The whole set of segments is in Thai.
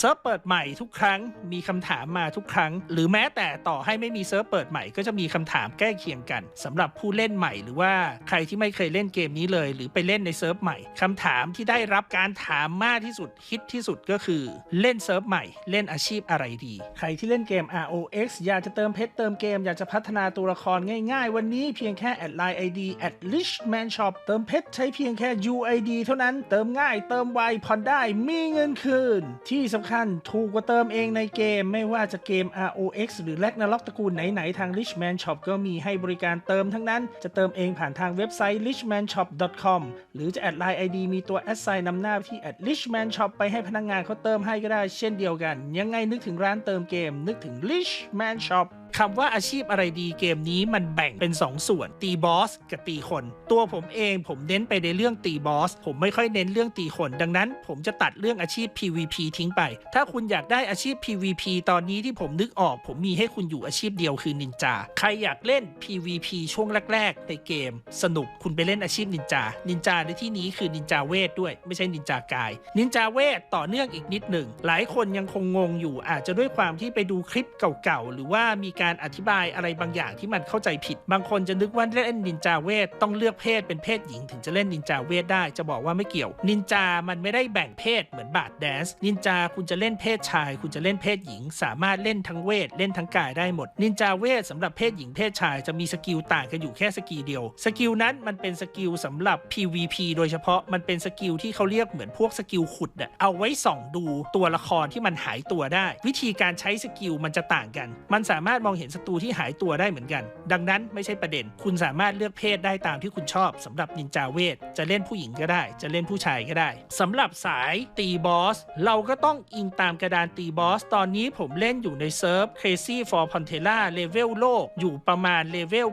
เซิร์ฟเปิดใหม่ทุกครั้ง มีคำถามมาทุกครั้ง หรือแม้แต่ต่อให้ไม่มีเซิร์ฟเปิดใหม่ก็จะมีคำถามใกล้เคียงกันสำหรับผู้เล่นใหม่หรือว่าใครที่ไม่เคยเล่นเกมนี้เลย หรือไปเล่นในเซิร์ฟใหม่คำถามที่ได้รับการถามมากที่สุดฮิตที่สุดก็คือเล่นเซิร์ฟใหม่ เล่นอาชีพอะไรดี ใครที่เล่นเกม ROX อยากจะเติมเพชรเติมเกม อยากจะพัฒนาตัวละครง่ายๆ วันนี้เพียงแค่แอดไลน์ ID at richman shop เติมเพชรใช้เพียงแค่ UID เท่านั้นเติมง่ายเติมไวผ่อนได้มีเงินคืน ที่สำคัญถูกกว่าเติมเองในเกม ไม่ว่าจะเกม ROX หรือ Ragnarok ตระกูลไหน ๆ ทาง richman shop ก็มีให้บริการเติมทั้งนั้น จะเติมเองผ่านทางเว็บไซต์ richmanshop.com หรือจะแอดไลน์ ID มีตัวแอดไซน์นำหน้าที่ at richman shop ไปให้พนักงานเขาเติมให้ก็ได้เช่นเดียวกัน ยังไงนึกถึงร้านเติมเกม นึกถึง richman shop คำว่าอาชีพอะไรดีเกมนี้มันแบ่งเป็น 2 ส่วน ตีบอสกับตีคน ตัวผมเองผมเน้นไปในเรื่องตีบอส ผมไม่ค่อยเน้นเรื่องตีคน ดังนั้นผมจะตัดเรื่องอาชีพ PVP ทิ้งไป ถ้าคุณอยากได้อาชีพ PVP ตอนนี้ที่ผมนึกออก ผมมีให้คุณอยู่อาชีพเดียวคือนินจา ใครอยากเล่น PVP ช่วงแรก ๆ ในเกม สนุกคุณไปเล่นอาชีพนินจา นินจาในที่นี้คือนินจาเวทด้วย ไม่ใช่นินจากาย นินจาเวทต่อเนื่องอีกนิดหนึ่งหลายคนยังคงงงอยู่อาจจะด้วยความที่ไปดูคลิปเก่าๆหรือว่ามีการอธิบายอะไรบางอย่างที่มันเข้าใจผิด บางคนจะนึกว่าเล่นนินจาเวทต้องเลือกเพศเป็นเพศหญิงถึงจะเล่นนินจาเวทได้ จะบอกว่าไม่เกี่ยว นินจามันไม่ได้แบ่งเพศเหมือนบาดแดนซ์นินจาคุณจะเล่นเพศชาย คุณจะเล่นเพศหญิง สามารถเล่นทั้งเวทเล่นทั้งกายได้หมด นินจาเวทสำหรับเพศหญิงเพศชายจะมีสกิลต่างกันอยู่แค่สกิลเดียว สกิลนั้นมันเป็นสกิลสำหรับ PVP โดยเฉพาะมันเป็นสกิลที่เขาเรียกเหมือนพวกสกิลขุดอะเอาไว้ส่องดูตัวละครที่มันหายตัวได้ วิธีการใช้สกิลมันจะต่างกัน มันสามารถมองเห็นศัตรูที่หายตัวได้เหมือนกัน ดังนั้นไม่ใช่ประเด็น คุณสามารถเลือกเพศได้ตามที่คุณชอบสำหรับนินจาเวท จะเล่นผู้หญิงก็ได้ จะเล่นผู้ชายก็ได้สำหรับสายตีบอส เราก็ต้องอิงตามกระดานตีบอส ตอนนี้ผมเล่นอยู่ในเซิร์ฟ Crazy for Pantera เลเวลโลกอยู่ประมาณเลเวล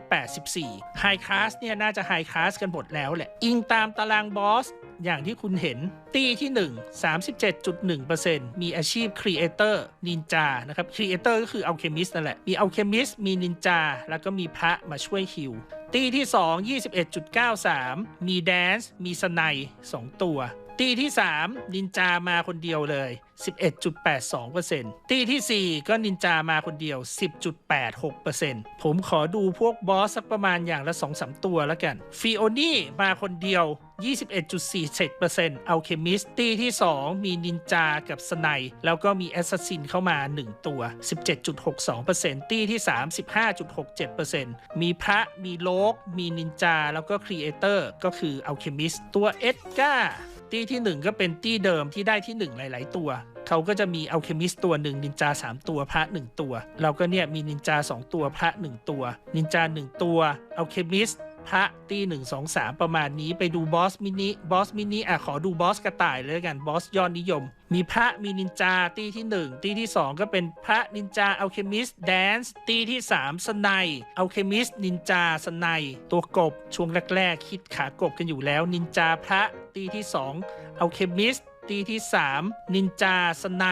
84 High Class เนี่ยน่าจะ High Class กันหมดแล้วแหละ อิงตามตารางบอส อย่างที่คุณเห็น ตีที่ 1 37.1%มีอาชีพครีเอเตอร์นินจานะครับครีเอเตอร์ก็คืออัลเคมิสนั่นแหละ มีอัลเคมิสมีนินจา แล้วก็มีพระมาช่วยฮิวตีที่ 2 21.93 มีแดนซ์มีสไนสองตัว ตีที่ 3 นินจามาคนเดียวเลย 11.82%ตีทีสี่ 4 ก็นินจามาคนเดียว 10.86%ผมขอดูพวกบอสสักประมาณอย่างละ 2-3 ตัวแล้วกันฟิโอนี่มาคนเดียว 21.47%เอาเคมิสตีที่ 2 มีนินจากับสไนแล้วก็มีแอสซัสซินเข้ามา 1 ตัว 17.62%ตีที่ 3 15.67%มีพระมีโลก มีนินจาแล้วก็ครีเอเตอร์ก็คือเอาเคมิสตัวเอ็ดก้า ตี้ที่ 1 ก็เป็นตี้เดิมที่ได้ที่ 1 หลาย ๆ ตัว เขาก็จะมีอัลเคมิสตัวหนึ่งนินจา 3 ตัวพระ 1 ตัว เราก็เนี่ยมีนินจา 2 ตัวพระ 1 ตัว นินจา 1 ตัวอัลเคมิส พระตีหนึ่งสองสามประมาณนี้ไปดูบอสมินิบอสมินิอะขอดูบอสกระต่ายเลยกันบอสยอดนิยม มีพระมีนินจาตีที่ 1 ตีที่ 2 ก็เป็นพระนินจาอัลเคมิสแดนซ์ตีที่ 3 สไนอัลเคมิสนินจาสไนตัวกบช่วงแรกๆ คิดขากบกันอยู่แล้ว นินจาพระตีที่ 2อัลเคมิสตีที่ 3 นินจาสไน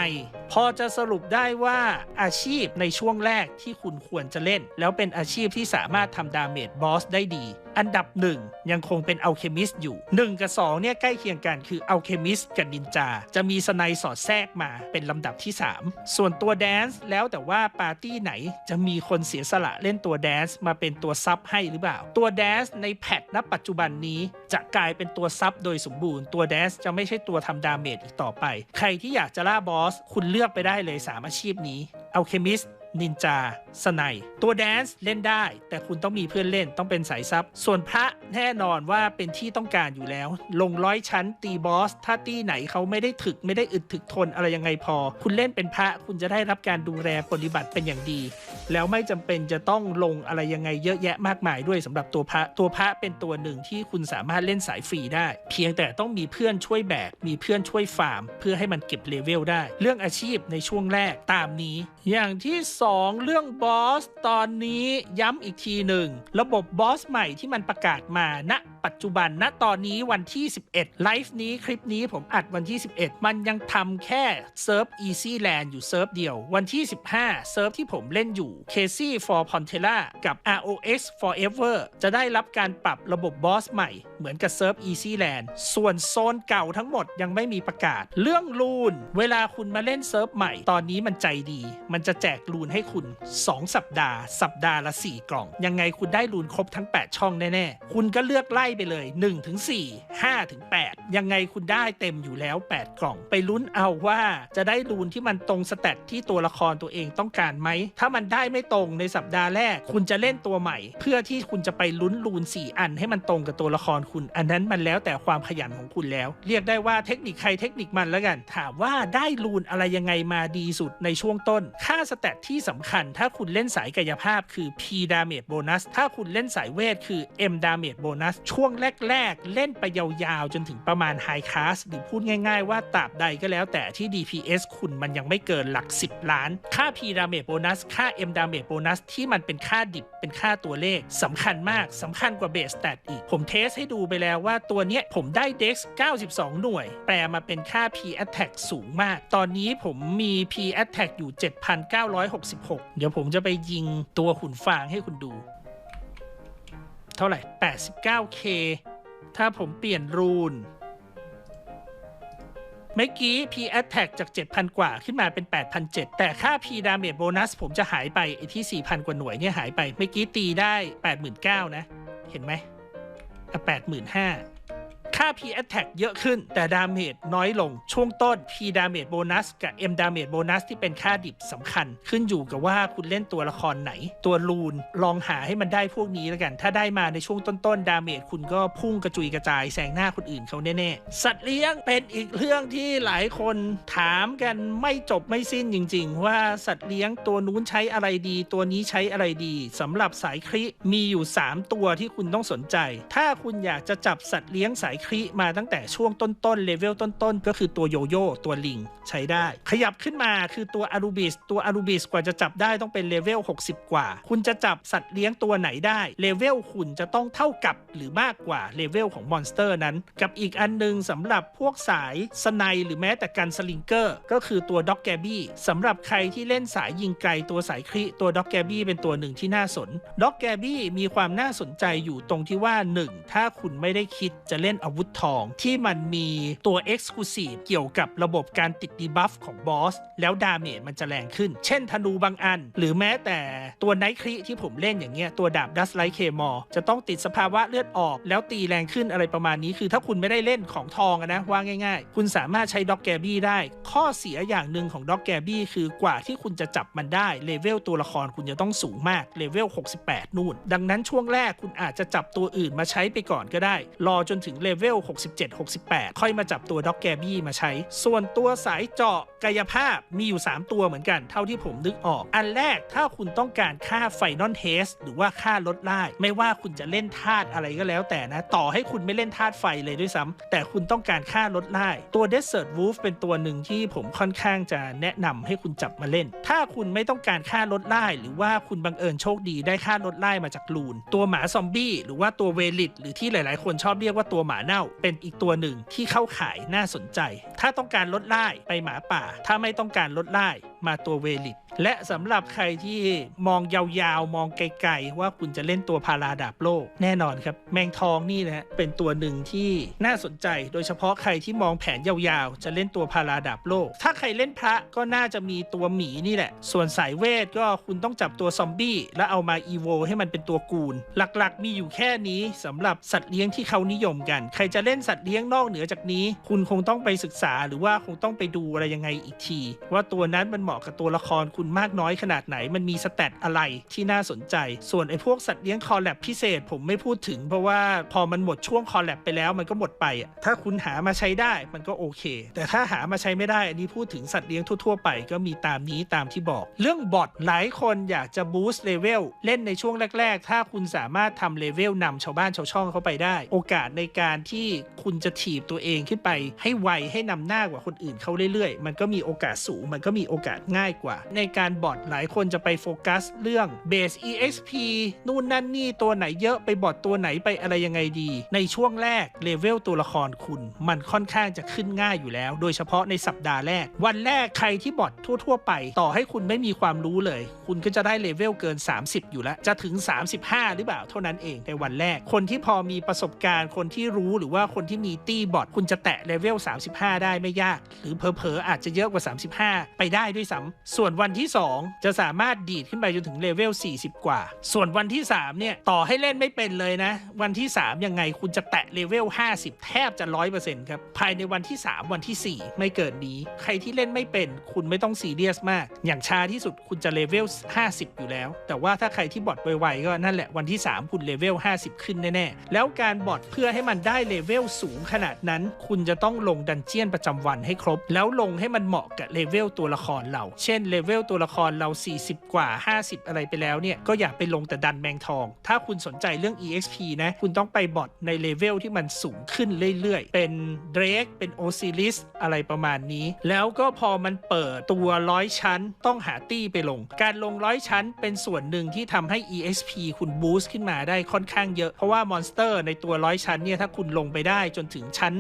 พอจะสรุปได้ว่าอาชีพในช่วงแรกที่คุณควรจะเล่น แล้วเป็นอาชีพที่สามารถทำดาเมจบอสได้ดี อันดับ 1 ยังคงเป็นอัลเคมิสอยู่ 1 กับ 2 เนี่ยใกล้เคียงกันคืออัลเคมิสกับนินจา จะมีสไนสอดแทรกมาเป็นลำดับที่ 3 ส่วนตัวแดนซ์แล้วแต่ว่าปาร์ตี้ไหนจะมีคนเสียสละเล่นตัวแดนซ์มาเป็นตัวซับให้หรือเปล่า ตัวแดนซ์ในแพทณปัจจุบันนี้จะกลายเป็นตัวซับโดยสมบูรณ์ตัวแดนซ์จะไม่ใช่ตัวทำดาเมจอีกต่อไป ใครที่อยากจะล่าบอส คุณเลือกไปได้เลย 3 อาชีพนี้อัลเคมิส นินจาสไนตัวแดนซ์เล่นได้ แต่คุณต้องมีเพื่อนเล่นต้องเป็นสายซับส่วนพระแน่นอนว่าเป็นที่ต้องการอยู่แล้ว ลงร้อยชั้นตีบอส ถ้าตีไหนเขาไม่ได้ถึกไม่ได้อึดถึกทนอะไรยังไงพอ คุณเล่นเป็นพระคุณจะได้รับการดูแลปฏิบัติเป็นอย่างดี แล้วไม่จำเป็นจะต้องลงอะไรยังไงเยอะแยะมากมายด้วยสำหรับตัวพระตัวพระเป็นตัวหนึ่งที่คุณสามารถเล่นสายฟรีได้ เพียงแต่ต้องมีเพื่อนช่วยแบก มีเพื่อนช่วยฟาร์ม เพื่อให้มันเก็บเลเวลได้ เรื่องอาชีพในช่วงแรกตามนี้ อย่างที่ 2 เรื่องบอสตอนนี้ย้ำอีกทีหนึ่งระบบบอสใหม่ที่มันประกาศมาณปัจจุบันณตอนนี้วันที่ 11 ไลฟ์นี้คลิปนี้ผมอัดวันที่ 11 มันยังทำแค่เซิร์ฟ Easy Land อยู่เซิร์ฟเดียว วันที่ 15 เซิร์ฟที่ผมเล่นอยู่ Casey for Pontella กับ ROX Forever จะได้รับการปรับระบบบอสใหม่เหมือนกับเซิร์ฟ Easy Land ส่วนโซนเก่าทั้งหมดยังไม่มีประกาศ เรื่องลูน เวลาคุณมาเล่นเซิร์ฟใหม่ ตอนนี้มันใจดี มันจะแจกลูนให้คุณ 2 สัปดาห์ สัปดาห์ละ 4 กล่อง ยังไงคุณได้ลูนครบทั้ง 8 ช่องแน่ๆ คุณก็เลือกไล่ไปเลย1ถึง4 5ถึง8ยังไงคุณได้เต็มอยู่แล้ว 8 กล่อง ไปลุ้นเอาว่าจะได้ลูนที่มันตรงสแตทที่ตัวละครตัวเองต้องการไหม ถ้ามันได้ไม่ตรงในสัปดาห์แรก คุณจะเล่นตัวใหม่ เพื่อที่คุณจะไปลุ้นลูน 4 อันให้มันตรงกับตัวละครคุณ อันนั้นมันแล้วแต่ความขยันของคุณแล้ว เรียกได้ว่าเทคนิคใครเทคนิคมันแล้วกัน ถามว่าได้ลูนอะไรยังไงมาดีสุดในช่วงต้น ค่าสแตทที่สำคัญ ถ้าคุณเล่นสายกายภาพคือ P damage bonus ถ้าคุณเล่นสายเวทคือ M damage bonus ช่วงแรก ๆ เล่นไปยาวๆ จนถึงประมาณ High Class หรือพูดง่าย ๆ ว่าตราบใดก็แล้วแต่ที่ DPS คุณมันยังไม่เกินหลัก 10 ล้าน ค่า P damage bonus ค่า M damage bonus ที่มันเป็นค่าดิบเป็นค่าตัวเลขสำคัญมากสำคัญกว่า base stat อีก ผมเทสให้ดูไปแล้วว่าตัวเนี้ยผมได้ dex 92 หน่วย แปลมาเป็นค่า P attack สูงมาก ตอนนี้ผมมี P attack อยู่ 7,966 เดี๋ยวผมจะไปยิงตัวหุ่นฟางให้คุณดู เท่าไหร่ 89k ถ้าผมเปลี่ยนรูน เมื่อกี้ P attack จาก 7,000 กว่าขึ้นมาเป็น 8,700 แต่ค่า P damage bonus ผมจะหายไปไอที่ 4,000 กว่าหน่วยเนี่ยหายไป เมื่อกี้ตีได้ 89,000 นะ เห็นไหมอะ85,000 ค่า P attack เยอะขึ้น แต่ damage น้อยลงช่วงต้น P damage bonus กับ M damage bonus ที่เป็นค่าดิบสำคัญ ขึ้นอยู่กับว่าคุณเล่นตัวละครไหน ตัวลูนลองหาให้มันได้พวกนี้แล้วกัน ถ้าได้มาในช่วงต้นๆ damage คุณก็พุ่งกระจุยกระจายแซงหน้าคนอื่นเขาแน่ๆ สัตว์เลี้ยงเป็นอีกเรื่องที่หลายคนถามกันไม่จบไม่สิ้นจริง ๆ ว่าสัตว์เลี้ยงตัวนู้นใช้อะไรดี ตัวนี้ใช้อะไรดีสำหรับสายคริมีอยู่ 3 ตัวที่คุณต้องสนใจ ถ้าคุณอยากจะจับสัตว์เลี้ยงสายคริมาตั้งแต่ช่วงต้นๆเลเวลต้นๆ ก็คือตัวโยโย่ตัวลิงใช้ได้ ขยับขึ้นมาคือตัวอารูบิสตัวอารูบิสกว่าจะจับได้ต้องเป็นเลเวล60 กว่า คุณจะจับสัตว์เลี้ยงตัวไหนได้เลเวลคุณจะต้องเท่ากับหรือมากกว่าเลเวลของมอนสเตอร์นั้น กับอีกอันหนึงสำหรับพวกสายสไนหรือแม้แต่การสลิงเกอร์ก็คือตัวด็อกแกบี้สำหรับใครที่เล่นสายยิงไกลตัวสายคริตัวด็อกแกบี้เป็นตัวหนึ่งที่น่าสนด็อกแกบี้มีความน่าสนใจอยู่ตรงที่ว่า 1 ถ้าคุณไม่ได้คิดจะเล่นอาวุธทอง ที่มันมีตัว Exclusive เกี่ยวกับระบบการติดดีบัฟของบอส แล้วดาเมจมันจะแรงขึ้น เช่นธนูบางอัน หรือแม้แต่ตัวไนท์คริที่ผมเล่นอย่างเงี้ยตัวดาบดัสไลท์เคมอจะต้องติดสภาวะเลือดออก แล้วตีแรงขึ้นอะไรประมาณนี้ คือถ้าคุณไม่ได้เล่นของทองนะว่าง่าย ๆ คุณสามารถใช้ด็อกแกบี้ได้ ข้อเสียอย่างหนึ่งของด็อกแกบี้คือกว่าที่คุณจะจับมันได้เลเวลตัวละครคุณจะต้องสูงมากเลเวล68 นู่น ดังนั้นช่วงแรกคุณอาจจะจับตัวอื่นมาใช้ไปก่อนก็ได้ รอจนถึงเลเวล 67 68 ค่อยมาจับตัวด็อกแกบี้มาใช้ ส่วนตัวสายเจาะกายภาพมีอยู่ 3 ตัวเหมือนกัน เท่าที่ผมนึกออก อันแรกถ้าคุณต้องการค่าไฟนอลเทสหรือว่าค่าลดล่าไม่ว่าคุณจะเล่นธาตุอะไรก็แล้วแต่นะ ต่อให้คุณไม่เล่นธาตุไฟเลยด้วยซ้ำแต่คุณต้องการค่าลดล่าตัว Desert Wolf เป็นตัวหนึ่งที่ผมค่อนข้างจะแนะนำให้คุณจับมาเล่น ถ้าคุณไม่ต้องการค่าลดล่าหรือว่าคุณบังเอิญโชคดีได้ค่าลดล่ามาจากลูน ตัวหมาซอมบี้หรือว่าตัวเวลิตหรือที่หลาย ๆ คนชอบเรียกว่าตัวหมาเน่าเป็นอีกตัวหนึ่งที่เข้าขายน่าสนใจ ถ้าต้องการลดไล่ไปหมาป่า ถ้าไม่ต้องการลดไล่ มาตัวเวลิตและสำหรับใครที่มองยาวๆ มองไกลๆ ว่าคุณจะเล่นตัวพาราดาบโลก แน่นอนครับ แมงทองนี่นะเป็นตัวหนึ่งที่น่าสนใจ โดยเฉพาะใครที่มองแผนยาวๆ จะเล่นตัวพาราดาบโลก ถ้าใครเล่นพระก็น่าจะมีตัวหมีนี่แหละ ส่วนสายเวทก็คุณต้องจับตัวซอมบี้ แล้วเอามาอีโวให้มันเป็นตัวกูล หลักๆ มีอยู่แค่นี้สำหรับสัตว์เลี้ยงที่เขานิยมกัน ใครจะเล่นสัตว์เลี้ยงนอกเหนือจากนี้ คุณคงต้องไปศึกษาหรือว่าคงต้องไปดูอะไรยังไงอีกที ว่าตัวนั้นมันเหมาะกับตัวละครคุณมากน้อยขนาดไหน มันมีสแตทอะไรที่น่าสนใจ ส่วนไอ้พวกสัตว์เลี้ยงคอลแลบพิเศษผมไม่พูดถึง เพราะว่าพอมันหมดช่วงคอลแลบไปแล้วมันก็หมดไปอะถ้าคุณหามาใช้ได้มันก็โอเค แต่ถ้าหามาใช้ไม่ได้อันนี้พูดถึงสัตว์เลี้ยงทั่วๆไปก็มีตามนี้ตามที่บอก เรื่องบอทหลายคนอยากจะบูสต์เลเวลเล่นในช่วงแรก ๆ ถ้าคุณสามารถทำเลเวลนำชาวบ้านชาวช่องเข้าไปได้ โอกาสในการที่คุณจะถีบตัวเองขึ้นไปให้ไวให้นำหน้ากว่าคนอื่นเขาเรื่อยๆ มันก็มีโอกาสสูง มันก็มีโอกาสง่ายกว่า ในการบอทหลายคนจะไปโฟกัสเรื่อง Base EXP นู่นนั่นนี่ตัวไหนเยอะไปบอทตัวไหนไปอะไรยังไงดี ในช่วงแรกเลเวลตัวละครคุณ มันค่อนข้างจะขึ้นง่ายอยู่แล้ว โดยเฉพาะในสัปดาห์แรก วันแรกใครที่บอททั่ว ๆ ไป ต่อให้คุณไม่มีความรู้เลย คุณก็จะได้เลเวลเกิน 30 อยู่แล้ว จะถึง 35 หรือเปล่าเท่านั้นเองในวันแรก คนที่พอมีประสบการณ์ คนที่รู้หรือว่าคนที่มีตี้บอทคุณจะแตะเลเวล35 ได้ไม่ยาก หรือเผลอๆอาจจะเยอะกว่า 35 ไปได้ด้วยซ้ำส่วนวันที่ 2 จะสามารถดีดขึ้นไปจนถึงเลเวล 40 กว่า ส่วนวันที่ 3 เนี่ย ต่อให้เล่นไม่เป็นเลยนะ วันที่ 3 ยังไงคุณจะแตะเลเวล 50 แทบจะ 100%ครับ ภายในวันที่ 3 วันที่ 4 ไม่เกินนี้ ใครที่เล่นไม่เป็น คุณไม่ต้องซีเรียสมาก อย่างช้าที่สุดคุณจะเลเวล 50 อยู่แล้ว แต่ว่าถ้าใครที่บอทไวๆก็นั่นแหละวันที่ 3 คุณเลเวล 50 ขึ้นแน่ๆ แล้วการบอทเพื่อให้มันได้เลเวลสูงขนาดนั้น คุณจะต้องลงดันเจียนประจำวันให้ครบ แล้วลงให้มันเหมาะกับเลเวลตัวละครเรา เช่นเลเวลตัวละครเรา 40 กว่า 50 อะไรไปแล้วเนี่ย ก็อย่าไปลงแต่ดันแมงทอง ถ้าคุณสนใจเรื่อง EXP นะ คุณต้องไปบอทในเลเวลที่มันสูงขึ้นเรื่อยๆ เป็นเดรกเป็นโอซิลิสอะไรประมาณนี้ แล้วก็พอมันเปิดตัวร้อยชั้นต้องหาตี้ไปลง การลงร้อยชั้นเป็นส่วนหนึ่งที่ทำให้ EXP คุณบูสต์ขึ้นมาได้ค่อนข้างเยอะ เพราะว่ามอนสเตอร์ในตัวร้อยชั้นเนี่ยถ้าคุณลงไปได้จนถึงชั้น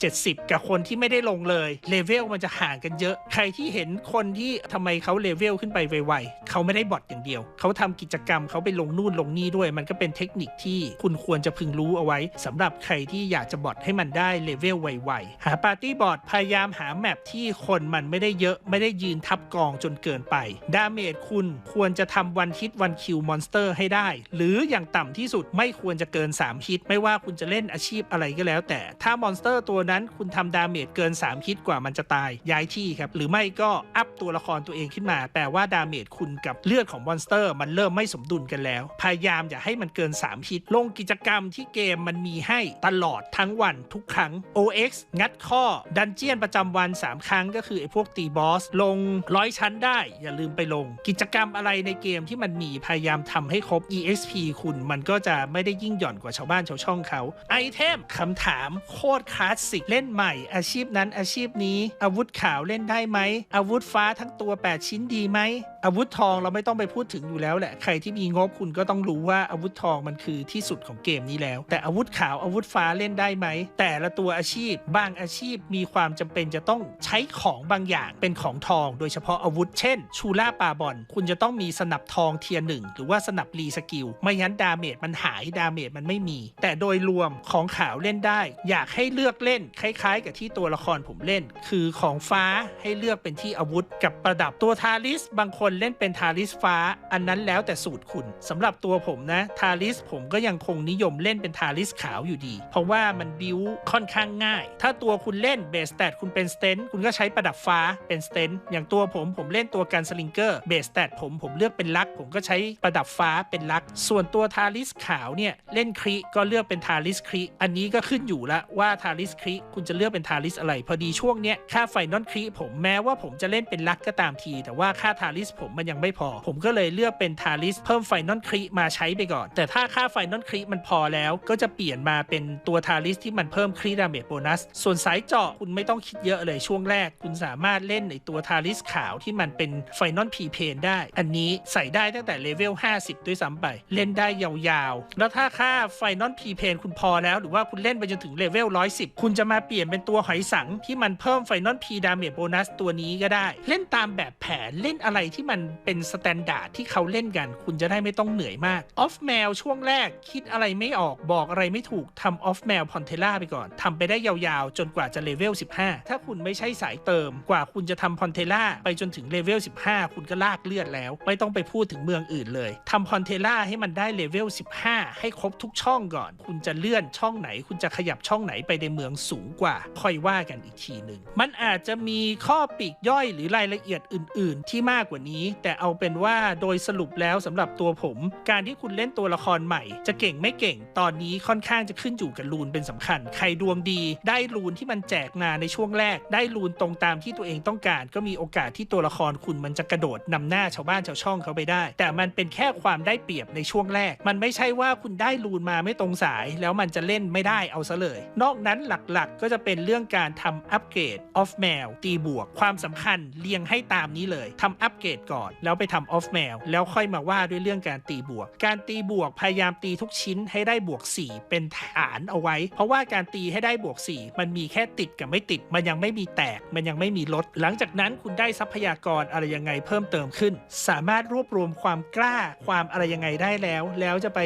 60-70 กับคนที่ไม่ได้ลงเลยเลเวลมันจะห่างกันเยอะ ใครที่เห็นคนที่ทำไมเขาเลเวลขึ้นไปไวๆเขาไม่ได้บอทอย่างเดียว เขาทำกิจกรรมเขาไปลงนู่นลงนี่ด้วย มันก็เป็นเทคนิคที่คุณควรจะพึงรู้เอาไว้สำหรับใครที่อยากจะบอทให้มันได้เลเวลไวๆหาปาร์ตี้บอทพยายามหาแมปที่คนมันไม่ได้เยอะไม่ได้ยืนทับกองจนเกินไป ดาเมจคุณควรจะทำวันฮิตวันคิวมอนสเตอร์ให้ได้ หรืออย่างต่ำที่สุดไม่ควรจะเกิน 3 ฮิต ไม่ว่าคุณจะเล่นอาชีพอะไรก็แล้ว แต่ถ้ามอนสเตอร์ตัวนั้นคุณทำดาเมจเกิน 3 ฮิตกว่ามันจะตายย้ายที่ครับหรือไม่ก็อัพตัววละครตัวเองขึ้นมา แปลว่าดาเมจคุณกับเลือดของมอนสเตอร์ มันเริ่มไม่สมดุลกันแล้ว พยายามอย่าให้มันเกิน 3 ฮิต ลงกิจกรรมที่เกมมันมีให้ตลอดทั้งวันทุกครั้ง OX งัดข้อดันเจียนประจำวัน 3 ครั้งก็คือไอ้พวกตีบอส ลงร้อยชั้นได้ อย่าลืมไปลง กิจกรรมอะไรในเกมที่มันมีพยายามทำให้ครบ EXP คุณมันก็จะไม่ได้ยิ่งหย่อนกว่าชาวบ้านชาวช่องเขาไอเทมคำถามโคตรคลาสสิกเล่นใหม่ อาชีพนั้นอาชีพนี้ อาวุธขาวเล่นได้ไหมอาวุธฟ้าทั้งตัว 8 ชิ้นดีไหมอาวุธทองเราไม่ต้องไปพูดถึงอยู่แล้วแหละใครที่มีงบคุณก็ต้องรู้ว่าอาวุธทองมันคือที่สุดของเกมนี้แล้ว แต่อาวุธขาวอาวุธฟ้าเล่นได้ไหม แต่ละตัวอาชีพบางอาชีพมีความจำเป็นจะต้องใช้ของบางอย่างเป็นของทอง โดยเฉพาะอาวุธเช่น ชูล่าปาบอลคุณจะต้องมีสนับทองเทียร์หนึ่งหรือว่าสนับรีสกิลไม่งั้นดาเมจมันหายดาเมจมันไม่มี แต่โดยรวมของขาวเล่นได้ อยากให้เลือกเล่นคล้าย ๆ กับที่ตัวละครผมเล่น คือของฟ้าให้เลือกเป็นที่อาวุธกับประดับตัวทาริสบางคนเล่นเป็นทาริสฟ้า อันนั้นแล้วแต่สูตรคุณสำหรับตัวผมนะทาริสผมก็ยังคงนิยมเล่นเป็นทาริสขาวอยู่ดี เพราะว่ามันบิวค่อนข้างง่าย ถ้าตัวคุณเล่นเบสแตทคุณเป็นสเตนคุณก็ใช้ประดับฟ้าเป็นสเตนอย่างตัวผมผมเล่นตัวกันสลิงเกอร์เบสแตทผมผมเลือกเป็นลัก ผมก็ใช้ประดับฟ้าเป็นลัก ส่วนตัวทาริสขาวเนี่ยเล่นคริก็เลือกเป็นทาริสคริอันนี้ก็ขึ้นอยู่ละว่าทาริสคริคุณจะเลือกเป็นทาริสอะไร พอดีช่วงเนี้ยค่าไฟนอลคริผมแม้ว่าผมจะเล่นเป็นลักก็ตามที แต่ว่าค่าทาริสผมมันยังไม่พอ ผมก็เลยเลือกเป็นทาริสเพิ่มไฟนอลคริมาใช้ไปก่อน แต่ถ้าค่าไฟนอลคริมันพอแล้วก็จะเปลี่ยนมาเป็นตัวทาริสที่มันเพิ่มคริดาเมจโบนัส ส่วนสายเจาะคุณไม่ต้องคิดเยอะเลยช่วงแรก คุณสามารถเล่นในตัวทาริสขาวที่มันเป็นไฟนอลพีเพนได้ อันนี้ใส่ได้ตั้งแต่เลเวล 50 ด้วยซ้ำไป เล่นได้ยาวๆ แล้วถ้าค่าไฟนอลพีเพนคุณพอแล้ว หรือว่าคุณเล่นไปจนถึงเลเวล 110 คุณจะมาเปลี่ยนเป็นตัวหอยสังที่มันเพิ่มไฟนอลพีดาเมจโบนัสตัวนี้ก็ได้ เล่นตามแบบแผนเล่นอะไรที่มันเป็นสแตนดาร์ดที่เขาเล่นกัน คุณจะได้ไม่ต้องเหนื่อยมากออฟแมวช่วงแรกคิดอะไรไม่ออกบอกอะไรไม่ถูกทำออฟแมวพอนเทล่าไปก่อนทำไปได้ยาวๆ จนกว่าจะเลเวล 15 ถ้าคุณไม่ใช่สายเติม กว่าคุณจะทำพอนเทล่าไปจนถึงเลเวล 15 คุณก็ลากเลือดแล้ว ไม่ต้องไปพูดถึงเมืองอื่นเลยทำพอนเทล่าให้มันได้เลเวล 15 ให้ครบทุกช่องก่อน คุณจะเลื่อนช่องไหน คุณจะขยับช่องไหนไปในเมืองสูงกว่า ค่อยว่ากันอีกทีหนึ่งมันอาจจะมีข้อปีกย่อยหรือรายละละเอียดอื่น ๆ ที่มากกว่านี้ แต่เอาเป็นว่าโดยสรุปแล้วสำหรับตัวผม การที่คุณเล่นตัวละครใหม่ จะเก่งไม่เก่งตอนนี้ค่อนข้างจะขึ้นอยู่กับรูนเป็นสำคัญ ใครดวงดี ได้รูนที่มันแจกมาในช่วงแรก ได้รูนตรงตามที่ตัวเองต้องการ ก็มีโอกาสที่ตัวละครคุณมันจะกระโดดนำหน้าชาวบ้านชาวช่องเขาไปได้ แต่มันเป็นแค่ความได้เปรียบในช่วงแรก มันไม่ใช่ว่าคุณได้รูนมาไม่ตรงสาย แล้วมันจะเล่นไม่ได้เอาซะเลย นอกนั้นหลักๆ ก็จะเป็นเรื่องการทำอัปเกรดออฟแมวตีบวกความสำคัญเรียงงให้ตามนี้เลยทำอัปเกรดก่อน แล้วไปทำออฟแมวแล้วค่อยมาว่าด้วยเรื่องการตีบวก การตีบวกพยายามตีทุกชิ้นให้ได้บวก 4 เป็นฐานเอาไว้ เพราะว่าการตีให้ได้บวก 4 มันมีแค่ติดกับไม่ติด มันยังไม่มีแตก มันยังไม่มีลด หลังจากนั้นคุณได้ทรัพยากรอะไรยังไงเพิ่มเติมขึ้น สามารถรวบรวมความกล้าความอะไรยังไงได้แล้ว แล้วจะไป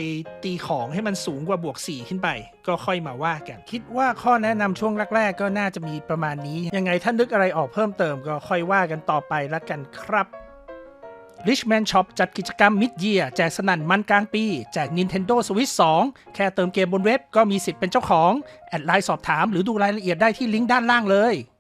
ตีของให้มันสูงกว่าบวก 4 ขึ้นไป ก็ค่อยมาว่ากัน คิดว่าข้อแนะนำช่วงแรก ๆ ก็น่าจะมีประมาณนี้ ยังไงถ้านึกอะไรออกเพิ่มเติมก็ค่อยว่ากันต่อไปละกันครับ Richman Shop จัดกิจกรรม Mid Year แจกสนั่นมันกลางปี แจก Nintendo Switch 2 แค่เติมเกมบนเว็บก็มีสิทธิ์เป็นเจ้าของ แอดไลน์สอบถามหรือดูรายละเอียดได้ที่ลิงก์ด้านล่างเลย